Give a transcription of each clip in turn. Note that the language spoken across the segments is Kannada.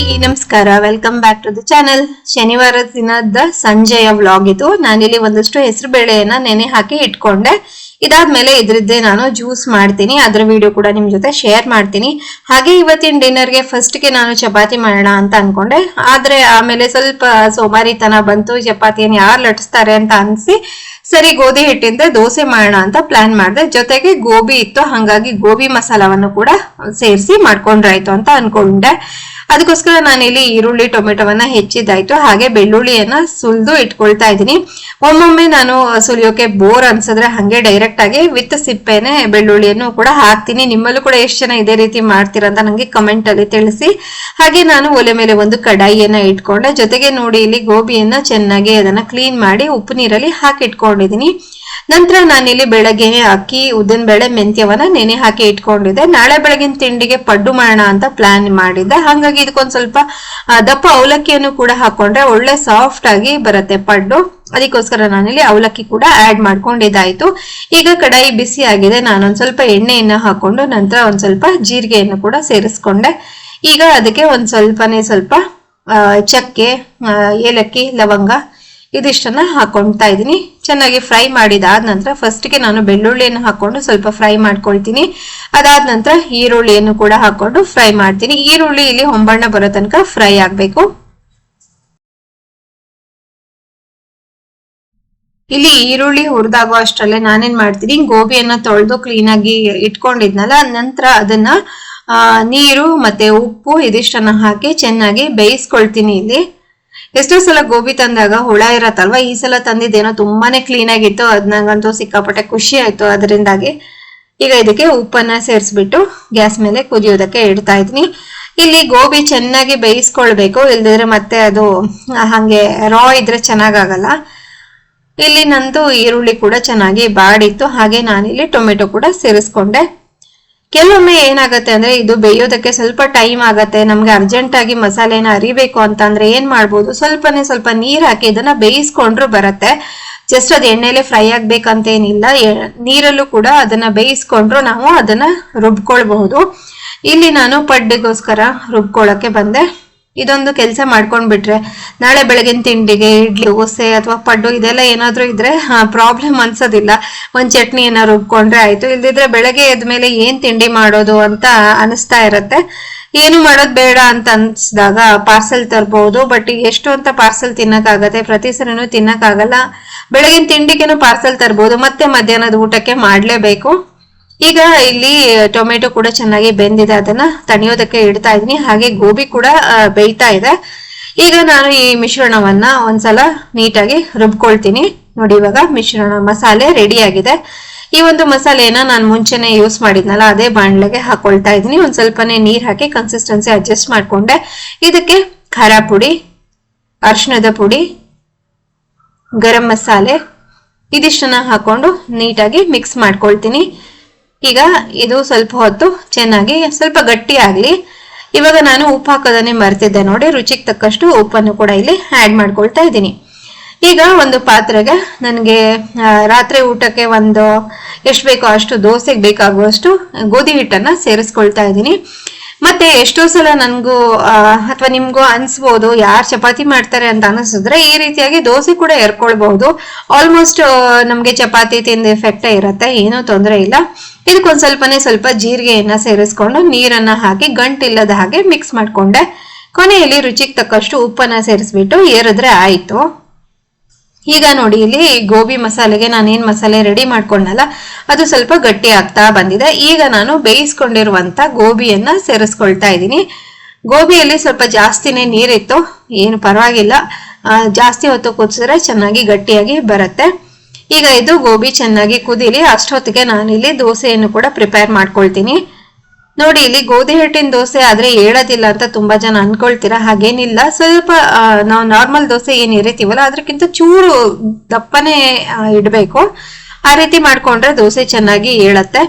ನಮಸ್ಕಾರ. Welcome back to the channel ಶನಿವಾರ ದಿನದ ಸಂಜೆಯ ವ್ಲಾಗ್ ಇದು. ನಾನಿಲ್ಲಿ ಒಂದಷ್ಟು ಹೆಸರು ಬೇಳೆಯನ್ನ ನೆನೆ ಹಾಕಿ ಇಟ್ಕೊಂಡೆ. ಇದಾದ್ಮೇಲೆ ಇದ್ರದ್ದೇ ನಾನು ಜ್ಯೂಸ್ ಮಾಡ್ತೀನಿ. ಅದ್ರ ವಿಡಿಯೋ ಕೂಡ ನಿಮ್ ಜೊತೆ ಶೇರ್ ಮಾಡ್ತೀನಿ. ಹಾಗೆ ಇವತ್ತಿನ ಡಿನ್ನರ್ಗೆ ಫಸ್ಟ್ಗೆ ನಾನು ಚಪಾತಿ ಮಾಡೋಣ ಅಂತ ಅನ್ಕೊಂಡೆ. ಆದ್ರೆ ಆಮೇಲೆ ಸ್ವಲ್ಪ ಸೋಮಾರಿತನ ಬಂತು. ಚಪಾತಿಯನ್ನು ಯಾರು ಲಟ್ಟಿಸ್ತಾರೆ ಅಂತ ಅನ್ಸಿ ಸರಿ ಗೋಧಿ ಹಿಟ್ಟಿಂದ ದೋಸೆ ಮಾಡೋಣ ಅಂತ ಪ್ಲಾನ್ ಮಾಡಿದೆ. ಜೊತೆಗೆ ಗೋಬಿ ಇತ್ತು. ಹಾಗಾಗಿ ಗೋಬಿ ಮಸಾಲವನ್ನು ಕೂಡ ಸೇರಿಸಿ ಮಾಡ್ಕೊಂಡ್ರಾಯ್ತು ಅಂತ ಅನ್ಕೊಂಡೆ. ಅದಕ್ಕೋಸ್ಕರ ನಾನಿಲ್ಲಿ ಈರುಳ್ಳಿ, ಟೊಮೆಟೊವನ್ನ ಹೆಚ್ಚಿದ್ದಾಯ್ತು. ಹಾಗೆ ಬೆಳ್ಳುಳ್ಳಿಯನ್ನ ಸುಲಿದು ಇಟ್ಕೊಳ್ತಾ ಇದ್ದೀನಿ. ಒಮ್ಮೊಮ್ಮೆ ನಾನು ಸುಲಿಯೋಕೆ ಬೋರ್ ಅನ್ಸಿದ್ರೆ ಹಂಗೆ ಡೈರೆಕ್ಟ್ ಆಗಿ ವಿತ್ ಸಿಪ್ಪೆನೆ ಬೆಳ್ಳುಳ್ಳಿಯನ್ನು ಕೂಡ ಹಾಕ್ತೀನಿ. ನಿಮ್ಮಲ್ಲೂ ಕೂಡ ಎಷ್ಟು ಜನ ಇದೇ ರೀತಿ ಮಾಡ್ತೀರಾ ಅಂತ ನಂಗೆ ಕಮೆಂಟ್ ಅಲ್ಲಿ ತಿಳಿಸಿ. ಹಾಗೆ ನಾನು ಒಲೆ ಮೇಲೆ ಒಂದು ಕಡಾಯಿಯನ್ನ ಇಟ್ಕೊಂಡೆ. ಜೊತೆಗೆ ನೋಡಿ ಇಲ್ಲಿ ಗೋಬಿಯನ್ನ ಚೆನ್ನಾಗಿ ಅದನ್ನ ಕ್ಲೀನ್ ಮಾಡಿ ಉಪ್ಪು ನೀರಲ್ಲಿ ಹಾಕಿ ಇಟ್ಕೊಂಡಿದ್ದೀನಿ ನಂತರ ನಾನಿಲ್ಲಿ ಬೆಳಗ್ಗೆನೆ ಅಕ್ಕಿ ಉದ್ದಿನ ಬೇಳೆ ಮೆಂತ್ಯವನ್ನ ನೆನೆ ಹಾಕಿ ಇಟ್ಕೊಂಡಿದ್ದೆ. ನಾಳೆ ಬೆಳಗಿನ ತಿಂಡಿಗೆ ಪಡ್ಡು ಮಾಡೋಣ ಅಂತ ಪ್ಲಾನ್ ಮಾಡಿದ್ದೆ. ಹಾಗಾಗಿ ಇದಕ್ಕೊಂದ್ ಸ್ವಲ್ಪ ದಪ್ಪ ಅವಲಕ್ಕಿಯನ್ನು ಕೂಡ ಹಾಕೊಂಡ್ರೆ ಒಳ್ಳೆ ಸಾಫ್ಟ್ ಆಗಿ ಬರುತ್ತೆ ಪಡ್ಡು. ಅದಕ್ಕೋಸ್ಕರ ನಾನಿಲ್ಲಿ ಅವಲಕ್ಕಿ ಕೂಡ ಆಡ್ ಮಾಡ್ಕೊಂಡಿದ್ದಾಯ್ತು. ಈಗ ಕಡಾಯಿ ಬಿಸಿ ಆಗಿದೆ. ನಾನೊಂದ್ ಸ್ವಲ್ಪ ಎಣ್ಣೆಯನ್ನ ಹಾಕೊಂಡು ನಂತರ ಒಂದ್ ಸ್ವಲ್ಪ ಜೀರಿಗೆಯನ್ನು ಕೂಡ ಸೇರಿಸ್ಕೊಂಡೆ. ಈಗ ಅದಕ್ಕೆ ಒಂದ್ ಸ್ವಲ್ಪನೇ ಸ್ವಲ್ಪ ಚಕ್ಕೆ ಏಲಕ್ಕಿ, ಲವಂಗ ಇದಿಷ್ಟನ್ನ ಹಾಕೊಳ್ತಾ ಇದ್ದೀನಿ. ಚೆನ್ನಾಗಿ ಫ್ರೈ ಮಾಡಿದಾದ ನಂತರ ಫಸ್ಟ್ಗೆ ನಾನು ಬೆಳ್ಳುಳ್ಳಿಯನ್ನು ಹಾಕೊಂಡು ಸ್ವಲ್ಪ ಫ್ರೈ ಮಾಡ್ಕೊಳ್ತೀನಿ. ಅದಾದ ನಂತರ ಈರುಳ್ಳಿಯನ್ನು ಕೂಡ ಹಾಕೊಂಡು ಫ್ರೈ ಮಾಡ್ತೀನಿ. ಈರುಳ್ಳಿ ಇಲ್ಲಿ ಹೊಂಬಣ್ಣ ಬರೋ ತನಕ ಫ್ರೈ ಆಗ್ಬೇಕು. ಇಲ್ಲಿ ಈರುಳ್ಳಿ ಹುರಿದಾಗೋ ಅಷ್ಟರಲ್ಲೇ ನಾನೇನ್ ಮಾಡ್ತೀನಿ, ಗೋಬಿಯನ್ನ ತೊಳೆದು ಕ್ಲೀನ್ ಆಗಿ ಇಟ್ಕೊಂಡಿದ್ನಲ್ಲ, ನಂತರ ಅದನ್ನ ನೀರು ಮತ್ತೆ ಉಪ್ಪು ಇದಿಷ್ಟನ್ನ ಹಾಕಿ ಚೆನ್ನಾಗಿ ಬೇಯಿಸ್ಕೊಳ್ತೀನಿ ಇಲ್ಲಿ. ಎಷ್ಟೋ ಸಲ ಗೋಬಿ ತಂದಾಗ ಹುಳ ಇರತ್ತಲ್ವಾ? ಈ ಸಲ ತಂದಿದ್ದೇನೋ ತುಂಬಾನೇ ಕ್ಲೀನ್ ಆಗಿತ್ತು. ಅದ್ ಸಿಕ್ಕಾಪಟ್ಟೆ ಖುಷಿ ಆಯ್ತು. ಅದರಿಂದಾಗಿ ಈಗ ಇದಕ್ಕೆ ಉಪ್ಪನ್ನ ಸೇರಿಸ್ಬಿಟ್ಟು ಗ್ಯಾಸ್ ಮೇಲೆ ಕುದಿಯೋದಕ್ಕೆ ಇಡ್ತಾ ಇದ್ನಿ. ಇಲ್ಲಿ ಗೋಬಿ ಚೆನ್ನಾಗಿ ಬೇಯಿಸ್ಕೊಳ್ಬೇಕು. ಇಲ್ದಿದ್ರೆ ಮತ್ತೆ ಅದು ಹಾಗೆ ಹಂಗೆ ರಾ ಇದ್ರೆ ಚೆನ್ನಾಗಾಗಲ್ಲ. ಇಲ್ಲಿ ನಂದು ಈರುಳ್ಳಿ ಕೂಡ ಚೆನ್ನಾಗಿ ಬಾಡಿತ್ತು. ಹಾಗೆ ನಾನಿಲ್ಲಿ ಟೊಮೆಟೊ ಕೂಡ ಸೇರಿಸ್ಕೊಂಡೆ. ಕೆಲವೊಮ್ಮೆ ಏನಾಗುತ್ತೆ ಅಂದ್ರೆ ಇದು ಬೇಯೋದಕ್ಕೆ ಸ್ವಲ್ಪ ಟೈಮ್ ಆಗತ್ತೆ, ನಮ್ಗೆ ಅರ್ಜೆಂಟ್ ಆಗಿ ಮಸಾಲೆನ ಅರಿಬೇಕು ಅಂತಂದ್ರೆ ಏನ್ ಮಾಡ್ಬೋದು? ಸ್ವಲ್ಪನೇ ಸ್ವಲ್ಪ ನೀರ್ ಹಾಕಿ ಇದನ್ನ ಬೇಯಿಸ್ಕೊಂಡ್ರು ಬರತ್ತೆ. ಜಸ್ಟ್ ಅದು ಎಣ್ಣೆಲೆ ಫ್ರೈ ಆಗ್ಬೇಕಂತ ಏನಿಲ್ಲ ನೀರಲ್ಲೂ ಕೂಡ ಅದನ್ನ ಬೇಯಿಸ್ಕೊಂಡ್ರು ನಾವು ಅದನ್ನ ರುಬ್ಕೊಳ್ಬಹುದು. ಇಲ್ಲಿ ನಾನು ಪಡ್ಡಿಗೋಸ್ಕರ ರುಬ್ಕೊಳಕ್ಕೆ ಬಂದೆ. ಇದೊಂದು ಕೆಲಸ ಮಾಡ್ಕೊಂಡ್ಬಿಟ್ರೆ, ನಾಳೆ ಬೆಳಗಿನ ತಿಂಡಿಗೆ, ಇಡ್ಲಿ, ದೋಸೆ ಅಥವಾ ಪಡ್ಡು ಇದೆಲ್ಲ ಏನಾದರೂ ಇದ್ರೆ ಪ್ರಾಬ್ಲಮ್ ಅನ್ಸೋದಿಲ್ಲ. ಒಂದು ಚಟ್ನಿ ಏನಾರು ರುಬ್ಕೊಂಡ್ರೆ ಆಯ್ತು. ಇಲ್ದಿದ್ರೆ ಬೆಳಗ್ಗೆ ಎದ್ಮೇಲೆ ಏನ್ ತಿಂಡಿ ಮಾಡೋದು ಅಂತ ಅನಿಸ್ತಾ ಇರತ್ತೆ. ಏನು ಮಾಡೋದು ಬೇಡ ಅಂತ ಅನ್ಸ್ದಾಗ ಪಾರ್ಸೆಲ್ ತರ್ಬಹುದು ಬಟ್ ಎಷ್ಟು ಅಂತ ಪಾರ್ಸೆಲ್ ತಿನ್ನಕ್ಕಾಗತ್ತೆ, ಪ್ರತಿ ಸರಿನೂ ತಿನ್ನಕ್ಕಾಗಲ್ಲ. ಬೆಳಗಿನ ತಿಂಡಿಗೆನು ಪಾರ್ಸೆಲ್ ತರ್ಬೋದು, ಮತ್ತೆ ಮಧ್ಯಾಹ್ನದ ಊಟಕ್ಕೆ ಮಾಡ್ಲೇಬೇಕು. ಈಗ ಇಲ್ಲಿ ಟೊಮೆಟೊ ಕೂಡ ಚೆನ್ನಾಗಿ ಬೆಂದಿದೆ, ಅದನ್ನ ತಣಿಯೋದಕ್ಕೆ ಇಡ್ತಾ ಇದೀನಿ ಹಾಗೆ ಗೋಬಿ ಕೂಡ ಬೇಯ್ತಾ ಇದೆ. ಈಗ ನಾನು ಈ ಮಿಶ್ರಣವನ್ನ ಒಂದ್ಸಲ ನೀಟಾಗಿ ರುಬ್ಕೊಳ್ತೀನಿ. ನೋಡಿ, ಇವಾಗ ಮಿಶ್ರಣ ಮಸಾಲೆ ರೆಡಿ ಆಗಿದೆ. ಈ ಒಂದು ಮಸಾಲೆನ ನಾನು ಮುಂಚೆನೆ ಯೂಸ್ ಮಾಡಿದ್ನಲ್ಲ, ಅದೇ ಬಾಣ್ಲೆಗೆ ಹಾಕೊಳ್ತಾ ಇದೀನಿ ಒಂದ್ ಸ್ವಲ್ಪನೇ ನೀರ್ ಹಾಕಿ ಕನ್ಸಿಸ್ಟೆನ್ಸಿ ಅಡ್ಜಸ್ಟ್ ಮಾಡ್ಕೊಂಡೆ. ಇದಕ್ಕೆ ಖಾರ ಪುಡಿ, ಅರಿಶಿಣದ ಪುಡಿ, ಗರಂ ಮಸಾಲೆ, ಇದಿಷ್ಟನ್ನ ಹಾಕೊಂಡು ನೀಟಾಗಿ ಮಿಕ್ಸ್ ಮಾಡ್ಕೊಳ್ತೀನಿ. ಈಗ ಇದು ಸ್ವಲ್ಪ ಹೊತ್ತು ಚೆನ್ನಾಗಿ, ಸ್ವಲ್ಪ ಗಟ್ಟಿ ಆಗಲಿ. ಇವಾಗ ನಾನು ಉಪ್ಪು ಹಾಕೋದನ್ನೇ ಮರ್ತಿದ್ದೆ ನೋಡಿ, ರುಚಿಗೆ ತಕ್ಕಷ್ಟು ಉಪ್ಪನ್ನು ಕೂಡ ಇಲ್ಲಿ ಆಡ್ ಮಾಡ್ಕೊಳ್ತಾ ಇದ್ದೀನಿ. ಈಗ ಒಂದು ಪಾತ್ರೆಗೆ ನನಗೆ ರಾತ್ರಿ ಊಟಕ್ಕೆ ಒಂದು, ಎಷ್ಟು ಬೇಕೋ ಅಷ್ಟು, ದೋಸೆಗೆ ಬೇಕಾಗುವಷ್ಟು ಗೋಧಿ ಹಿಟ್ಟನ್ನು ಸೇರಿಸ್ಕೊಳ್ತಾ ಇದ್ದೀನಿ. ಮತ್ತೆ ಎಷ್ಟೋ ಸಲ ನನಗೂ ಅಥವಾ ನಿಮ್ಗೂ ಅನ್ಸ್ಬೋದು, ಯಾರು ಚಪಾತಿ ಮಾಡ್ತಾರೆ ಅಂತ ಅನಿಸಿದ್ರೆ ಈ ರೀತಿಯಾಗಿ ದೋಸೆ ಕೂಡ ಎರ್ಕೊಳ್ಬಹುದು. ಆಲ್ಮೋಸ್ಟ್ ನಮಗೆ ಚಪಾತಿ ತಿಂದ ಎಫೆಕ್ಟ್ ಇರತ್ತೆ, ಏನೂ ತೊಂದರೆ ಇಲ್ಲ. ಇದಕ್ಕೊಂದು ಸ್ವಲ್ಪನೇ ಸ್ವಲ್ಪ ಜೀರಿಗೆಯನ್ನ ಸೇರಿಸ್ಕೊಂಡು ನೀರನ್ನ ಹಾಕಿ ಗಂಟಿಲ್ಲದ ಹಾಗೆ ಮಿಕ್ಸ್ ಮಾಡ್ಕೊಂಡೆ. ಕೊನೆಯಲ್ಲಿ ರುಚಿಗೆ ತಕ್ಕಷ್ಟು ಉಪ್ಪನ್ನ ಸೇರಿಸ್ಬಿಟ್ಟು ಏರಿದ್ರೆ ಆಯ್ತು. ಈಗ ನೋಡಿ, ಇಲ್ಲಿ ಗೋಬಿ ಮಸಾಲೆಗೆ ನಾನೇನ್ ಮಸಾಲೆ ರೆಡಿ ಮಾಡ್ಕೊಂಡಲ್ಲ, ಅದು ಸ್ವಲ್ಪ ಗಟ್ಟಿ ಆಗ್ತಾ ಬಂದಿದೆ. ಈಗ ನಾನು ಬೇಯಿಸ್ಕೊಂಡಿರುವಂತ ಗೋಬಿಯನ್ನ ಸೇರಿಸ್ಕೊಳ್ತಾ ಇದ್ದೀನಿ. ಗೋಬಿಯಲ್ಲಿ ಸ್ವಲ್ಪ ಜಾಸ್ತಿನೇ ನೀರಿತ್ತು, ಏನು ಪರವಾಗಿಲ್ಲ. ಜಾಸ್ತಿ ಹೊತ್ತು ಕುದಿಸಿದ್ರೆ ಚೆನ್ನಾಗಿ ಗಟ್ಟಿಯಾಗಿ ಬರುತ್ತೆ. ಈಗ ಇದು ಗೋಬಿ ಚೆನ್ನಾಗಿ ಕುದಿಲಿ, ಅಷ್ಟೊತ್ತಿಗೆ ನಾನಿಲ್ಲಿ ದೋಸೆಯನ್ನು ಕೂಡ ಪ್ರಿಪೇರ್ ಮಾಡ್ಕೊಳ್ತೀನಿ. ನೋಡಿ, ಇಲ್ಲಿ ಗೋಧಿ ಹಿಟ್ಟಿನ ದೋಸೆ ಆದ್ರೆ ಹೇಳೋದಿಲ್ಲ ಅಂತ ತುಂಬಾ ಜನ ಅನ್ಕೊಳ್ತೀರಾ? ಹಾಗೇನಿಲ್ಲ. ಸ್ವಲ್ಪ ನಾವು ನಾರ್ಮಲ್ ದೋಸೆ ಏನ್ ಇರಿತೀವಲ್ಲ ಅದಕ್ಕಿಂತ ಚೂರು ದಪ್ಪನೆ ಇಡಬೇಕು. ಆ ರೀತಿ ಮಾಡ್ಕೊಂಡ್ರೆ ದೋಸೆ ಚೆನ್ನಾಗಿ ಹೇಳತ್ತೆ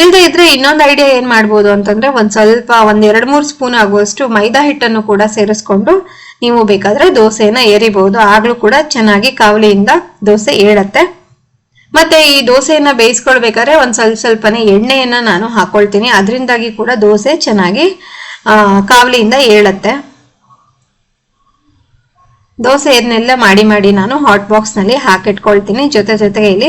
ಇಲ್ಲದೆ ಇದ್ರೆ ಇನ್ನೊಂದು ಐಡಿಯಾ ಏನ್ ಮಾಡ್ಬೋದು ಅಂತಂದ್ರೆ ಒಂದ್ ಸ್ವಲ್ಪ, ಒಂದ್ ಎರಡ್ ಮೂರ್ ಸ್ಪೂನ್ ಆಗುವಷ್ಟು ಮೈದಾ ಹಿಟ್ಟನ್ನು ಕೂಡ ಸೇರಿಸ್ಕೊಂಡು ನೀವು ಬೇಕಾದ್ರೆ ದೋಸೆನ ಏರಿಬಹುದು ಆಗ್ಲೂ ಕೂಡ ಚೆನ್ನಾಗಿ ಕಾವಲಿಯಿಂದ ದೋಸೆ ಹೇಳತ್ತೆ ಮತ್ತೆ ಈ ದೋಸೆಯನ್ನ ಬೇಯಿಸ್ಕೊಳ್ಬೇಕಾದ್ರೆ ಒಂದ್ ಸ್ವಲ್ಪ ಸ್ವಲ್ಪನೇ ಎಣ್ಣೆಯನ್ನ ನಾನು ಹಾಕೊಳ್ತೀನಿ. ಅದರಿಂದಾಗಿ ಕೂಡ ದೋಸೆ ಚೆನ್ನಾಗಿ ಕಾವಲಿಯಿಂದ ಏಳತ್ತೆ. ದೋಸೆಯನ್ನೆಲ್ಲ ಮಾಡಿ ಮಾಡಿ ನಾನು ಹಾಟ್ ಬಾಕ್ಸ್ನಲ್ಲಿ ಹಾಕಿಟ್ಕೊಳ್ತೀನಿ. ಜೊತೆ ಜೊತೆಗೆ ಇಲ್ಲಿ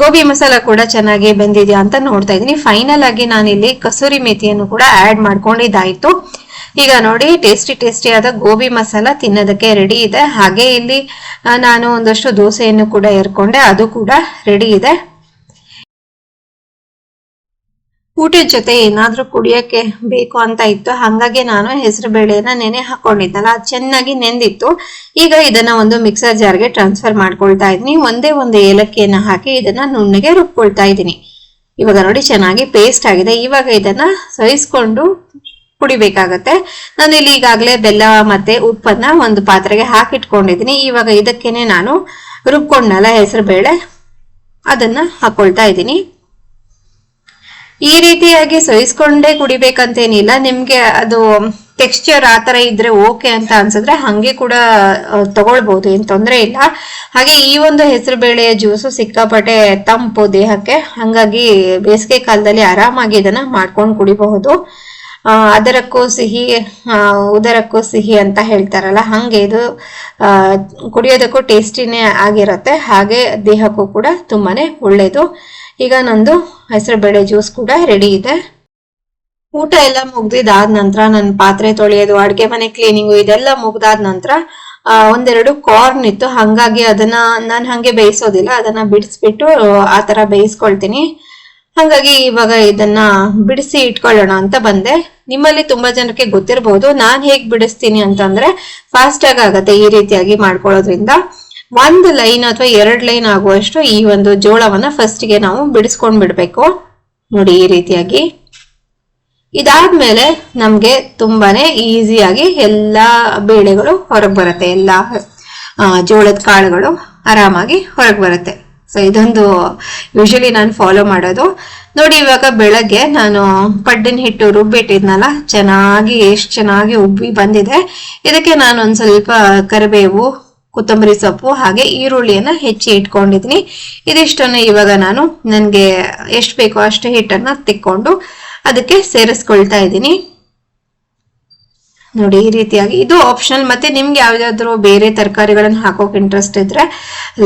ಗೋಬಿ ಮಸಾಲ ಕೂಡ ಚೆನ್ನಾಗಿ ಬೆಂದಿದ್ಯಾ ಅಂತ ನೋಡ್ತಾ ಇದ್ದೀನಿ. ಫೈನಲ್ ಆಗಿ ನಾನಿಲ್ಲಿ ಕಸೂರಿ ಮೇಥಿಯನ್ನು ಕೂಡ ಆಡ್ ಮಾಡ್ಕೊಂಡಿದ್ದಾಯ್ತು. ಈಗ ನೋಡಿ ಟೇಸ್ಟಿ ಟೇಸ್ಟಿ ಆದ ಗೋಬಿ ಮಸಾಲ ತಿನ್ನೋದಕ್ಕೆ ರೆಡಿ ಇದೆ. ಹಾಗೆ ಇಲ್ಲಿ ನಾನು ಒಂದಷ್ಟು ದೋಸೆಯನ್ನು ಕೂಡ ಏರ್ಕೊಂಡೆ. ಅದು ಕೂಡ ರೆಡಿ ಇದೆ. ಊಟದ ಜೊತೆ ಏನಾದ್ರೂ ಕುಡಿಯಕ್ಕೆ ಬೇಕು ಅಂತ ಇತ್ತು. ಹಾಗಾಗಿ ನಾನು ಹೆಸರು ಬೇಳೆಯನ್ನ ನೆನೆ ಹಾಕೊಂಡಿದ್ನಲ್ಲ ಅದು ಚೆನ್ನಾಗಿ ನೆಂದಿತ್ತು. ಈಗ ಇದನ್ನ ಒಂದು ಮಿಕ್ಸರ್ ಜಾರ್ಗೆ ಟ್ರಾನ್ಸ್ಫರ್ ಮಾಡ್ಕೊಳ್ತಾ ಇದ್ದೀನಿ. ಒಂದೇ ಒಂದು ಏಲಕ್ಕಿಯನ್ನ ಹಾಕಿ ಇದನ್ನ ನುಣ್ಣಗೆ ರುಬ್ಕೊಳ್ತಾ ಇದ್ದೀನಿ. ಇವಾಗ ನೋಡಿ, ಚೆನ್ನಾಗಿ ಪೇಸ್ಟ್ ಆಗಿದೆ. ಇವಾಗ ಇದನ್ನ ಸಹಿಸ್ಕೊಂಡು ಕುಡಿಬೇಕಾಗತ್ತೆ ನಾನು ಇಲ್ಲಿ ಈಗಾಗಲೇ ಬೆಲ್ಲ ಮತ್ತೆ ಉಪ್ಪನ್ನ ಒಂದು ಪಾತ್ರೆಗೆ ಹಾಕಿಟ್ಕೊಂಡಿದ್ದೀನಿ. ಇವಾಗ ಇದಕ್ಕೇನೆ ನಾನು ರುಬ್ಕೊಂಡ್ನಲ್ಲ ಹೆಸರು ಬೇಳೆ, ಅದನ್ನ ಹಾಕೊಳ್ತಾ ಇದ್ದೀನಿ. ಈ ರೀತಿಯಾಗಿ ಸಹಿಸ್ಕೊಂಡೇ ಕುಡಿಬೇಕಂತೇನಿಲ್ಲ. ನಿಮ್ಗೆ ಅದು ಟೆಕ್ಸ್ಚರ್ ಆ ತರ ಇದ್ರೆ ಓಕೆ ಅಂತ ಅನ್ಸಿದ್ರೆ ಹಂಗೆ ಕೂಡ ತಗೊಳ್ಬಹುದು ಏನ್ ತೊಂದರೆ ಇಲ್ಲ. ಹಾಗೆ ಈ ಒಂದು ಹೆಸರು ಬೇಳೆಯ ಜ್ಯೂಸು ಸಿಕ್ಕಾಪಟ್ಟೆ ತಂಪು ದೇಹಕ್ಕೆ, ಹಂಗಾಗಿ ಬೇಸಿಗೆ ಕಾಲದಲ್ಲಿ ಆರಾಮಾಗಿ ಇದನ್ನ ಮಾಡ್ಕೊಂಡು ಕುಡಿಬಹುದು. ಅದರಕ್ಕೂ ಸಿಹಿ ಉದರಕ್ಕೂ ಸಿಹಿ ಅಂತ ಹೇಳ್ತಾರಲ್ಲ, ಹಂಗೆ ಇದು ಕುಡಿಯೋದಕ್ಕೂ ಟೇಸ್ಟಿನೇ ಆಗಿರುತ್ತೆ, ಹಾಗೆ ದೇಹಕ್ಕೂ ಕೂಡ ತುಂಬಾನೇ ಒಳ್ಳೇದು. ಈಗ ನಂದು ಹೆಸರುಬೇಳೆ ಜ್ಯೂಸ್ ಕೂಡ ರೆಡಿ ಇದೆ. ಊಟ ಎಲ್ಲ ಮುಗ್ದಿದಾದ ನಂತರ ನನ್ನ ಪಾತ್ರೆ ತೊಳೆಯೋದು, ಅಡುಗೆ ಮನೆ ಕ್ಲೀನಿಂಗು ಇದೆಲ್ಲ ಮುಗ್ದಾದ ನಂತರ ಒಂದೆರಡು ಕಾರ್ನ್ ಇತ್ತು, ಹಂಗಾಗಿ ಅದನ್ನ ನಾನು ಹಂಗೆ ಬೇಯಿಸೋದಿಲ್ಲ, ಅದನ್ನ ಬಿಡಿಸ್ಬಿಟ್ಟು ಆ ಥರ ಬೇಯಿಸ್ಕೊಳ್ತೀನಿ. ಹಾಗಾಗಿ ಇವಾಗ ಇದನ್ನ ಬಿಡಿಸಿ ಇಟ್ಕೊಳ್ಳೋಣ ಅಂತ ಬಂದೆ. ನಿಮ್ಮಲ್ಲಿ ತುಂಬಾ ಜನಕ್ಕೆ ಗೊತ್ತಿರಬಹುದು ನಾನ್ ಹೇಗ್ ಬಿಡಿಸ್ತೀನಿ ಅಂತಂದ್ರೆ ಫಾಸ್ಟ್ ಆಗಿ ಆಗತ್ತೆ ಈ ರೀತಿಯಾಗಿ ಮಾಡ್ಕೊಳ್ಳೋದ್ರಿಂದ. ಒಂದು ಲೈನ್ ಅಥವಾ ಎರಡ್ ಲೈನ್ ಆಗುವಷ್ಟು ಈ ಒಂದು ಜೋಳವನ್ನ ಫಸ್ಟ್ಗೆ ನಾವು ಬಿಡಿಸ್ಕೊಂಡ್ ಬಿಡ್ಬೇಕು. ನೋಡಿ ಈ ರೀತಿಯಾಗಿ. ಇದಾದ್ಮೇಲೆ ನಮ್ಗೆ ತುಂಬಾನೇ ಈಸಿಯಾಗಿ ಎಲ್ಲಾ ಬೇಳೆಗಳು ಹೊರಗೆ ಬರುತ್ತೆ, ಎಲ್ಲಾ ಜೋಳದ ಕಾಳುಗಳು ಆರಾಮಾಗಿ ಹೊರಗೆ ಬರುತ್ತೆ. ಸೊ ಇದೊಂದು ಯೂಶಲಿ ನಾನು ಫಾಲೋ ಮಾಡೋದು. ನೋಡಿ, ಇವಾಗ ಬೆಳಗ್ಗೆ ನಾನು ಪಡ್ಡಿನ ಹಿಟ್ಟು ರುಬ್ಬಿಟ್ಟಿದ್ನಲ್ಲ, ಚೆನ್ನಾಗಿ ಎಷ್ಟು ಚೆನ್ನಾಗಿ ಉಬ್ಬಿ ಬಂದಿದೆ. ಇದಕ್ಕೆ ನಾನು ಒಂದ್ ಸ್ವಲ್ಪ ಕರಿಬೇವು, ಕೊತ್ತಂಬರಿ ಸೊಪ್ಪು, ಹಾಗೆ ಈರುಳ್ಳಿಯನ್ನ ಹೆಚ್ಚಿ ಇಟ್ಕೊಂಡಿದ್ದೀನಿ ಇದಿಷ್ಟನ್ನು ಇವಾಗ ನಾನು ನನಗೆ ಎಷ್ಟು ಬೇಕೋ ಅಷ್ಟು ಹಿಟ್ಟನ್ನ ತಿಕ್ಕೊಂಡು ಅದಕ್ಕೆ ಸೇರಿಸ್ಕೊಳ್ತಾ ಇದ್ದೀನಿ. ನೋಡಿ, ಈ ರೀತಿಯಾಗಿ. ಇದು ಆಪ್ಷನಲ್ ಮತ್ತೆ ನಿಮ್ಗೆ ಯಾವ್ದಾದ್ರು ಬೇರೆ ತರಕಾರಿಗಳನ್ನ ಹಾಕೋಕೆ ಇಂಟ್ರೆಸ್ಟ್ ಇದ್ರೆ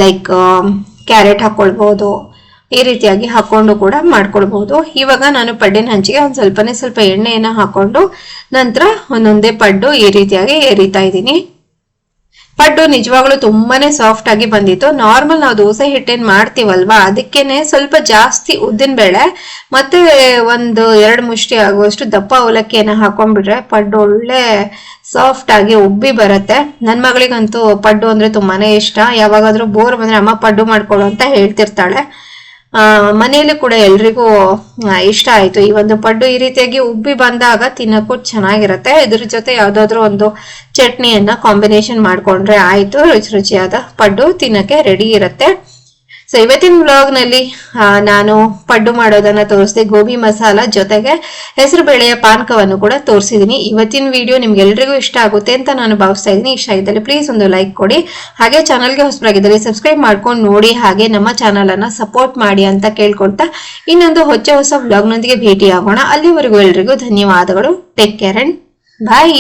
ಲೈಕ್ ಕ್ಯಾರೆಟ್ ಹಾಕೊಳ್ಬಹುದು ಈ ರೀತಿಯಾಗಿ ಹಾಕೊಂಡು ಕೂಡ ಮಾಡ್ಕೊಳ್ಬಹುದು ಇವಾಗ ನಾನು ಪಡ್ಡಿನ ಹಂಚಿಗೆ ಒಂದ್ ಸ್ವಲ್ಪನೇ ಸ್ವಲ್ಪ ಎಣ್ಣೆಯನ್ನ ಹಾಕೊಂಡು ನಂತರ ಒಂದೊಂದೇ ಪಡ್ಡು ಈ ರೀತಿಯಾಗಿ ಎರಿತಾ ಇದ್ದೀನಿ. ಪಡ್ಡು ನಿಜವಾಗ್ಲೂ ತುಂಬಾನೇ ಸಾಫ್ಟ್ ಆಗಿ ಬಂದಿತ್ತು. ನಾರ್ಮಲ್ ನಾವು ದೋಸೆ ಹಿಟ್ಟೇನ್ ಮಾಡ್ತೀವಲ್ವಾ? ಅದಕ್ಕೇನೆ ಸ್ವಲ್ಪ ಜಾಸ್ತಿ ಉದ್ದಿನ ಬೇಳೆ, ಮತ್ತೆ ಒಂದು ಎರಡು ಮುಷ್ಟಿ ಆಗುವಷ್ಟು ದಪ್ಪ ಅವಲಕ್ಕಿಯನ್ನ ಹಾಕೊಂಡ್ಬಿಟ್ರೆ ಪಡ್ಡು ಒಳ್ಳೆ ಸಾಫ್ಟ್ ಆಗಿ ಉಬ್ಬಿ ಬರುತ್ತೆ. ನನ್ ಮಗಳಿಗಂತೂ ಪಡ್ಡು ಅಂದ್ರೆ ತುಂಬಾನೇ ಇಷ್ಟ. ಯಾವಾಗಾದ್ರೂ ಬೋರ್ ಬಂದ್ರೆ ಅಮ್ಮ ಪಡ್ಡು ಮಾಡ್ಕೊಡು ಅಂತ ಹೇಳ್ತಿರ್ತಾಳೆ. ಮನೆಯಲ್ಲೂ ಕೂಡ ಎಲ್ರಿಗೂ ಇಷ್ಟ ಆಯ್ತು. ಈ ಒಂದು ಪಡ್ಡು ಈ ರೀತಿಯಾಗಿ ಉಬ್ಬಿ ಬಂದಾಗ ತಿನ್ನಕ್ಕೂ ಚೆನ್ನಾಗಿರುತ್ತೆ. ಇದ್ರ ಜೊತೆ ಯಾವ್ದಾದ್ರು ಒಂದು ಚಟ್ನಿಯನ್ನ ಕಾಂಬಿನೇಷನ್ ಮಾಡ್ಕೊಂಡ್ರೆ ಆಯ್ತು. ರುಚಿ ರುಚಿಯಾದ ಪಡ್ಡು ತಿನ್ನಕ್ಕೆ ರೆಡಿ ಇರುತ್ತೆ. ಸೊ ಇವತ್ತಿನ ಬ್ಲಾಗ್ನಲ್ಲಿ ನಾನು ಪಡ್ಡು ಮಾಡೋದನ್ನ ತೋರಿಸಿದೆ, ಗೋಬಿ ಮಸಾಲ ಜೊತೆಗೆ ಹೆಸರು ಬೇಳೆಯ ಪಾನಕವನ್ನು ಕೂಡ ತೋರಿಸಿದೀನಿ. ಇವತ್ತಿನ ವಿಡಿಯೋ ನಿಮ್ಗೆಲ್ರಿಗೂ ಇಷ್ಟ ಆಗುತ್ತೆ ಅಂತ ನಾನು ಭಾವಿಸ್ತಾ ಇದ್ದೀನಿ. ಇಷ್ಟ ಆಗಿದ್ದಲ್ಲಿ ಪ್ಲೀಸ್ ಒಂದು ಲೈಕ್ ಕೊಡಿ. ಹಾಗೆ ಚಾನಲ್ಗೆ ಹೊಸಬರಾಗಿದ್ದಲ್ಲಿ ಸಬ್ಸ್ಕ್ರೈಬ್ ಮಾಡ್ಕೊಂಡು ನೋಡಿ, ಹಾಗೆ ನಮ್ಮ ಚಾನಲ್ ಅನ್ನ ಸಪೋರ್ಟ್ ಮಾಡಿ ಅಂತ ಕೇಳ್ಕೊಳ್ತಾ ಇನ್ನೊಂದು ಹೊಚ್ಚ ಹೊಸ ಬ್ಲಾಗ್ನೊಂದಿಗೆ ಭೇಟಿ ಆಗೋಣ ಅಲ್ಲಿವರೆಗೂ ಎಲ್ರಿಗೂ ಧನ್ಯವಾದಗಳು. Take care and bye